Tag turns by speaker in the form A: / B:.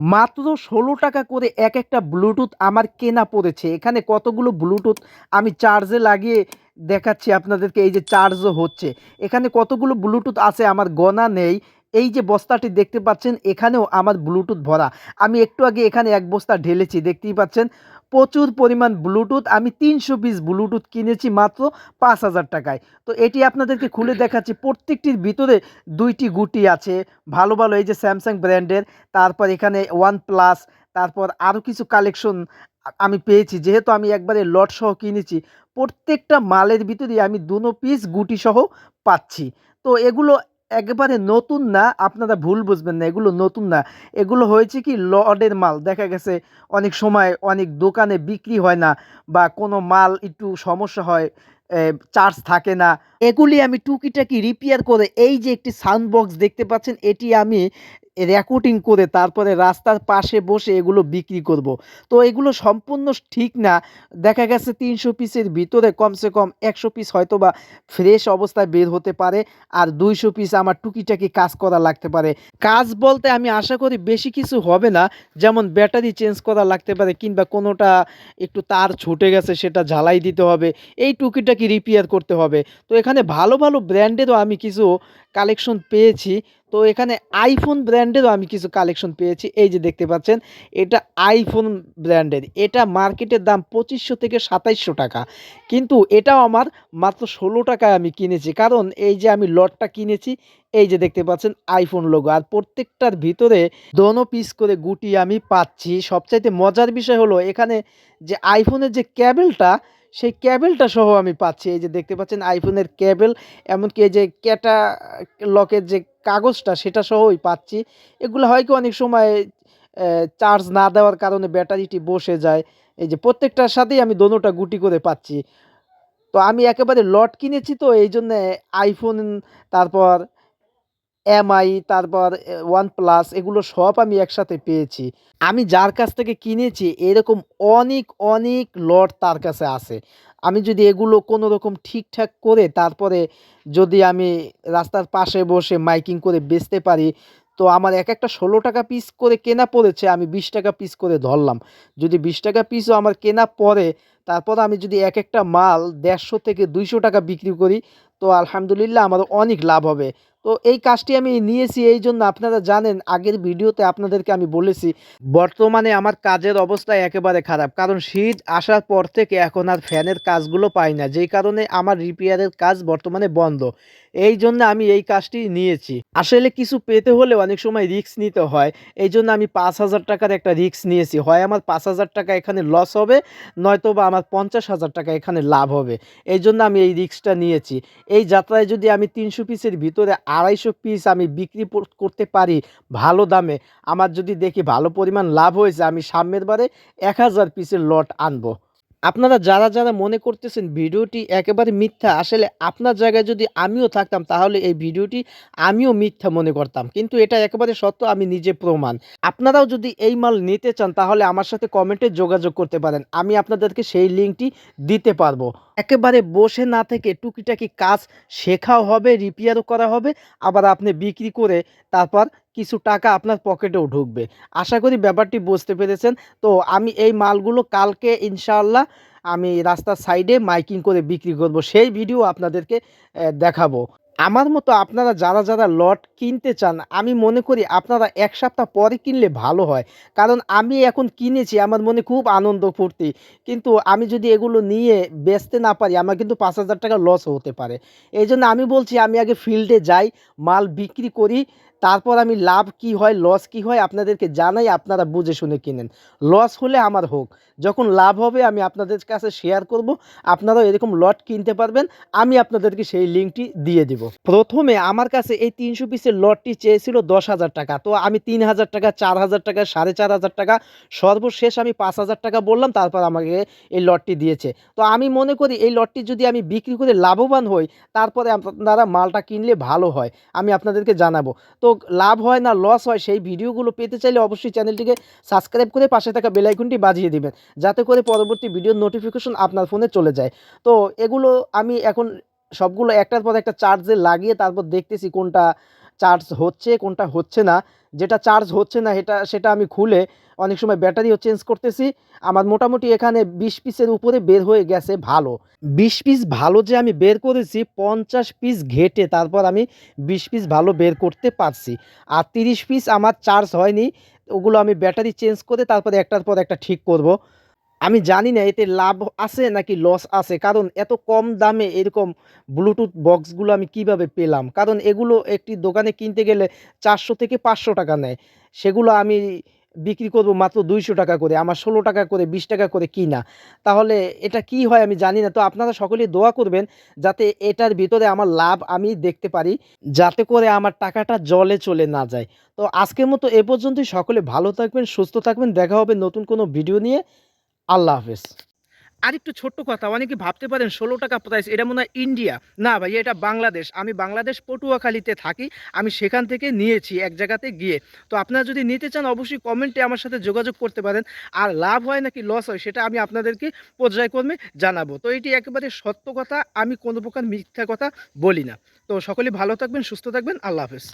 A: মাত্র ষোলো টাকা করে এক একটা ব্লুটুথ আমার কেনা পড়েছে। এখানে কতগুলো ব্লুটুথ আমি চার্জে লাগিয়ে দেখাচ্ছি আপনাদেরকে, এই যে চার্জও হচ্ছে। এখানে কতগুলো ব্লুটুথ আছে আমার গনা নেই। এই যে বস্তাটি দেখতে পাচ্ছেন, এখানেও আমার ব্লুটুথ ভরা। আমি একটু আগে এখানে এক বস্তা ঢেলেছি, দেখতেই পাচ্ছেন। প্রচুর পরিমাণ ব্লুটুথ। আমি তিনশো পিস ব্লুটুথ কিনেছি মাত্র পাঁচ হাজার টাকায়। তো এটি আপনাদেরকে খুলে দেখাচ্ছি। প্রত্যেকটির ভিতরে দুইটি গুটি আছে। ভালো ভালো এই যে স্যামসাং ব্র্যান্ডের তারপর এখানে ওয়ান প্লাস তারপর আরও কিছু কালেকশন আমি পেয়েছি। যেহেতু আমি একবারে লট সহ কিনেছি, প্রত্যেকটা মালের ভিতরেই আমি দুনো পিস গুটি সহ পাচ্ছি। তো এগুলো একেবারে নতুন না, আপনারা ভুল বুঝবেন না, এগুলো নতুন না। এগুলো হয়েছে কি লডের মাল, দেখা গেছে অনেক সময় অনেক দোকানে বিক্রি হয় না বা কোনো মাল একটু সমস্যা হয় চার্জ থাকে না। এগুলি আমি টুকিটাকি রিপেয়ার করে এই যে একটি সাউন্ড বক্স দেখতে পাচ্ছেন, এটি আমি রেকর্ডিং করে তারপরে রাস্তার পাশে বসে এগুলো বিক্রি করব। তো এগুলো সম্পূর্ণ ঠিক না। দেখা গেছে তিনশো পিসের ভিতরে কমসে কম একশো পিস হয়তো বা ফ্রেশ অবস্থায় বের হতে পারে আর দুইশো পিস আমার টুকিটাকি কাজ করা লাগতে পারে। কাজ বলতে আমি আশা করি বেশি কিছু হবে না। যেমন ব্যাটারি চেঞ্জ করা লাগতে পারে কিংবা কোনোটা একটু তার ছুটে গেছে সেটা ঝালাই দিতে হবে। এই টুকিটাকি রিপেয়ার করতে হবে। তো এখানে ভালো ভালো ব্র্যান্ডেরও আমি কিছু কালেকশন পেয়েছি। তো এখানে আইফোন ব্র্যান্ডেরও আমি কিছু কালেকশন পেয়েছি। এই যে দেখতে পাচ্ছেন, এটা আইফোন ব্র্যান্ডের এটা মার্কেটের দাম পঁচিশশো থেকে সাতাইশশো টাকা। কিন্তু এটাও আমার মাত্র ষোলো টাকায় আমি কিনেছি। কারণ এই যে আমি লটটা কিনেছি, এই যে দেখতে পাচ্ছেন আইফোন লোগো আর প্রত্যেকটার ভিতরে দোনো পিস করে গুটি আমি পাচ্ছি। সবচাইতে মজার বিষয় হলো, এখানে যে আইফোনের যে ক্যাবেলটা সেই ক্যাবেলটা সহ আমি পাচ্ছি। এই যে দেখতে পাচ্ছেন আইফোনের ক্যাবেল, এমনকি এই যে ক্যাটা, লকের যে কাগজটা, সেটা সহই পাচ্ছি। এগুলো হয় কি অনেক সময় চার্জ না দেওয়ার কারণে ব্যাটারিটি বসে যায়। এই যে প্রত্যেকটার সাথেই আমি দোনোটা গুটি করে পাচ্ছি। তো আমি একেবারে লট কিনেছি তো, এই জন্যে আইফোন, তারপর এমআই তারপর ওয়ান প্লাস এগুলো সব আমি একসাথে পেয়েছি। আমি যার কাছ থেকে কিনেছি, এরকম অনেক অনেক লট তার কাছে আছে। আমি যদি এগুলো কোনো রকম ঠিকঠাক করে, তারপরে যদি আমি রাস্তার পাশে বসে মাইকিং করে বেচতে পারি, তো আমার এক একটা ষোলো টাকা পিস করে কেনা পড়েছে, আমি বিশ টাকা পিস করে ধরলাম। যদি বিশ টাকা পিসও আমার কেনা পড়ে, তারপর আমি যদি এক একটা মাল দেড়শো থেকে দুইশো টাকা বিক্রি করি, তো আলহামদুলিল্লাহ আমার অনেক লাভ হবে। তো এই কাজটি আমি নিয়েছি, এই জন্য আপনারা জানেন, আগের ভিডিওতে আপনাদেরকে আমি বলেছি, বর্তমানে আমার কাজের অবস্থা একেবারে খারাপ। কারণ শীত আসার পর থেকে এখন আর ফ্যানের কাজগুলো পাই না। যেই কারণে আমার রিপেয়ারের কাজ বর্তমানে বন্ধ। এই জন্য আমি এই কাজটি নিয়েছি। আসলে কিছু পেতে হলে অনেক সময় রিস্ক নিতে হয়। এই জন্য আমি পাঁচ হাজার টাকার একটা রিস্ক নিয়েছি। হয় আমার পাঁচ হাজার টাকা এখানে লস হবে নয়তো বা আমার পঞ্চাশ হাজার টাকা এখানে লাভ হবে। এই জন্য আমি এই রিস্কটা নিয়েছি। এই যাত্রায় যদি আমি তিনশো পিসের ভিতরে আড়াইশো পিস আমি বিক্রি করতে পারি ভালো দামে। আমার যদি দেখি ভালো পরিমাণ লাভ হয়েছে, আমি সামনের বারে এক হাজার পিসের লট আনব। আপনারা যারা যারা মনে করতেছেন ভিডিওটি একেবারে মিথ্যা, আসলে আপনার জায়গায় যদি আমিও থাকতাম তাহলে এই ভিডিওটি আমিও মিথ্যা মনে করতাম। কিন্তু এটা একেবারে সত্য, আমি নিজে প্রমাণ। আপনারাও যদি এই মাল নিতে চান তাহলে আমার সাথে কমেন্টে যোগাযোগ করতে পারেন। আমি আপনাদেরকে সেই লিঙ্কটি দিতে পারব। একেবারে বসে না থেকে টুকিটাকি কাজ শেখাও হবে রিপেয়ারও করা হবে, আবার আপনি বিক্রি করে তারপর কিছু টাকা আপনার পকেটেও ঢুকবে। আশা করি ব্যাপারটি বুঝতে পেরেছেন। তো আমি এই মালগুলো কালকে ইনশাআল্লাহ আমি রাস্তার সাইডে মাইকিং করে বিক্রি করব। সেই ভিডিও আপনাদেরকে দেখাবো। আমার মতো আপনারা যারা যারা লট কিনতে চান, আমি মনে করি আপনারা এক সপ্তাহ পরে কিনলে ভালো হয়। কারণ আমি এখন কিনেছি, আমার মনে খুব আনন্দ, ফুর্তি। কিন্তু আমি যদি এগুলো নিয়ে বেচতে না পারি, আমার কিন্তু পাঁচ হাজার টাকা লস হতে পারে। এই জন্য আমি বলছি, আমি আগে ফিল্ডে যাই, মাল বিক্রি করি তারপর আমি লাভ কি হয় লস কি হয়, আপনাদেরকে জানাই, আপনারা বুঝে শুনে কিনেন। লস হলে আমার হোক। যখন লাভ হবে, আমি আপনাদের কাছে শেয়ার করব। আপনারাও এরকম লট কিনতে পারবেন। আমি আপনাদেরকে সেই লিঙ্কটি দিয়ে দিব। প্রথমে আমার কাছে এই তিনশো পিসের লটটি চেয়েছিল দশ হাজার টাকা। তো আমি তিন হাজার টাকা, চার হাজার টাকা, সাড়ে চার হাজার টাকা, সর্বশেষ আমি পাঁচ হাজার টাকা বললাম, তারপর আমাকে এই লটটি দিয়েছে। তো আমি মনে করি এই লটটি যদি আমি বিক্রি করে লাভবান হই, তারপরে আপনারা মালটা কিনলে ভালো হয়। আমি আপনাদেরকে জানাব। তো লাভ হয় না লস হয়, সেই ভিডিওগুলো পেতে চাইলে অবশ্যই চ্যানেলটিকে সাবস্ক্রাইব করে পাশে থাকা বেলাইকনটি বাজিয়ে দেবেন, যাতে করে পরবর্তী ভিডিওর নোটিফিকেশন আপনার ফোনে চলে যায়। তো এগুলো আমি এখন সবগুলো একটার পর একটা চার্জে লাগিয়ে তারপর দেখতেছি কোনটা চার্জ হচ্ছে, কোনটা হচ্ছে না। যেটা চার্জ হচ্ছে না এটা সেটা আমি খুলে অনেক সময় ব্যাটারিও চেঞ্জ করতেছি। আমার মোটামুটি এখানে বিশ পিসের উপরে বের হয়ে গেছে ভালো। বিশ পিস ভালো যে আমি বের করেছি, পঞ্চাশ পিস ঘেটে তারপর আমি বিশ পিস ভালো বের করতে পারছি। আর তিরিশ পিস আমার চার্জ হয়নি, ওগুলো আমি ব্যাটারি চেঞ্জ করে তারপরে একটার পর একটা ঠিক করব। আমি জানি না এতে লাভ আছে নাকি লস আছে, কারণ এত কম দামে এরকম ব্লুটুথ বক্সগুলো আমি কীভাবে পেলাম? কারণ এগুলো একটি দোকানে কিনতে গেলে চারশো থেকে পাঁচশো টাকা নেয়। সেগুলো আমি বিক্রি করব মাত্র দুইশো টাকা করে, আমার ষোলো টাকা করে, বিশ টাকা করে কিনা। তাহলে এটা কি হয় আমি জানি না, তো আপনারা সকলেই দোয়া করবেন যাতে এটার ভিতরে আমার লাভ আমি দেখতে পারি, যাতে করে আমার টাকাটা জলে চলে না যায়। তো আজকের মতো এ পর্যন্তই, সকলে ভালো থাকবেন, সুস্থ থাকবেন, দেখা হবে নতুন কোনো ভিডিও নিয়ে। আল্লাহ হাফেজ। আর একটু ছোট্ট কথা, অনেকে ভাবতে পারেন ষোলো টাকা প্রাইস এটা মনে হয় ইন্ডিয়া না ভাই, এটা বাংলাদেশ। আমি বাংলাদেশ পটুয়াখালীতে থাকি, আমি সেখান থেকে নিয়েছি এক জায়গাতে গিয়ে। তো আপনারা যদি নিতে চান, অবশ্যই কমেন্টে আমার সাথে যোগাযোগ করতে পারেন। আর লাভ হয় নাকি লস হয়, সেটা আমি আপনাদেরকে পর্যায়ক্রমে জানাব। তো এটি একেবারে সত্য কথা, আমি কোনো প্রকার মিথ্যা কথা বলি না। তো সকলে ভালো থাকবেন, সুস্থ থাকবেন, আল্লাহ হাফেজ।